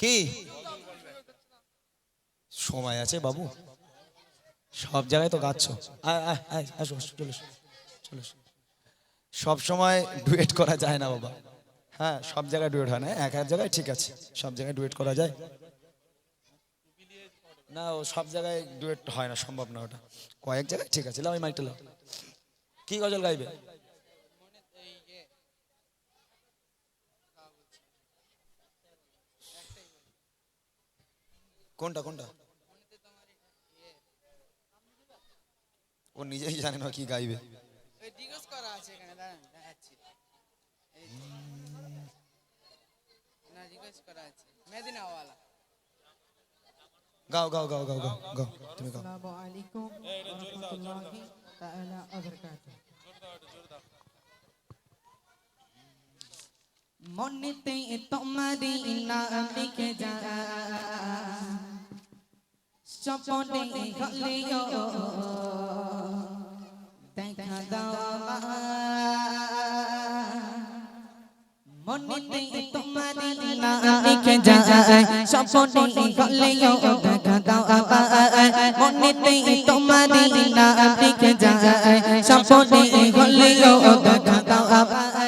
কি? সময় আছে বাবু? সব জায়গায় তো গাচ্ছ। আসো চলে। সব সময় ডুয়েট করা যায় না বাবা। হ্যাঁ সব জায়গায় ডুয়েট হয় না। এক এক জায়গায় ঠিক আছে। সব জায়গায় ডুয়েট করা যায়। না, ও সব জায়গায় ডুয়েট হয় না, সম্ভব না ওটা। কয়েক জায়গায় ঠিক আছে। লাও মাইকটা লাও। কি গজল গাইবে? কোনটা কোনটা? ও নিজেই জানে না কি গাইবে। গাও গাও গাও গাও গাও তুমি গাও। আসসালামু আলাইকুম ওয়া রাহমাতুল্লাহি তাআলা ওয়া স্বপনে হলেও দেখা দাও মনেতে তোমারি লিখে যায় স্বপনে হলেও দেখা দাও মনেতে তোমারি লিখে যায় স্বপনে হলেও দেখা দাও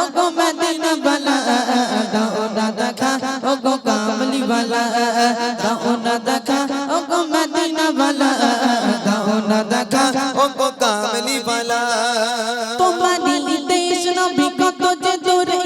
ও গো মদিনা বালা, দাও না দেখা। ও গো কামলি বালা, দাও না দেখা। ও গো মদিনা বালা, দাও না দেখা। ও কামলি বালা। তোমারি দেশ নবী কত যে দূরে,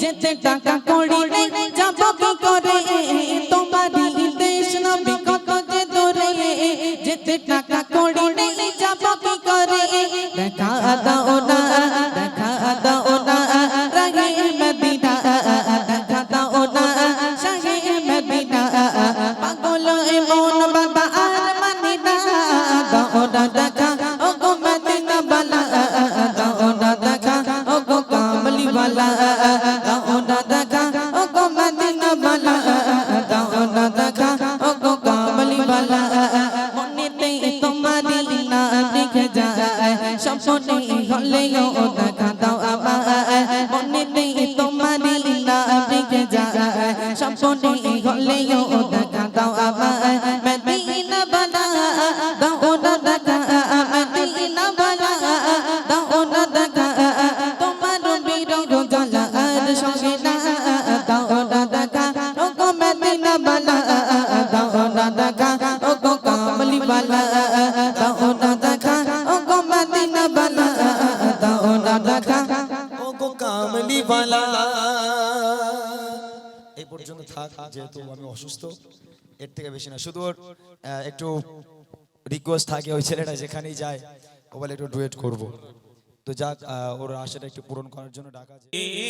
যেতে টাকা কড়ি যাব কি করে। তোমারি দেশ নবী কত যে দূরে, যেতে টাকা কড়ি যাব কি করে। দেখা দাও না দাও না দেখা ও গো মদিনা বালা দাও না দেখা ও গো কামলি বালা মনেতে তোমারি নাম লিখে যায় হলেও এই পর্যন্ত থাক, যেহেতু আমি অসুস্থ, এর থেকে বেশি না, শুধু একটু রিকোয়েস্ট থাকে ওই ছেলেটা যেখানেই যায়, ও বলে একটু ডুয়েট করব। তো যাক ওর আশাটা একটু পূরণ করার জন্য ডাকা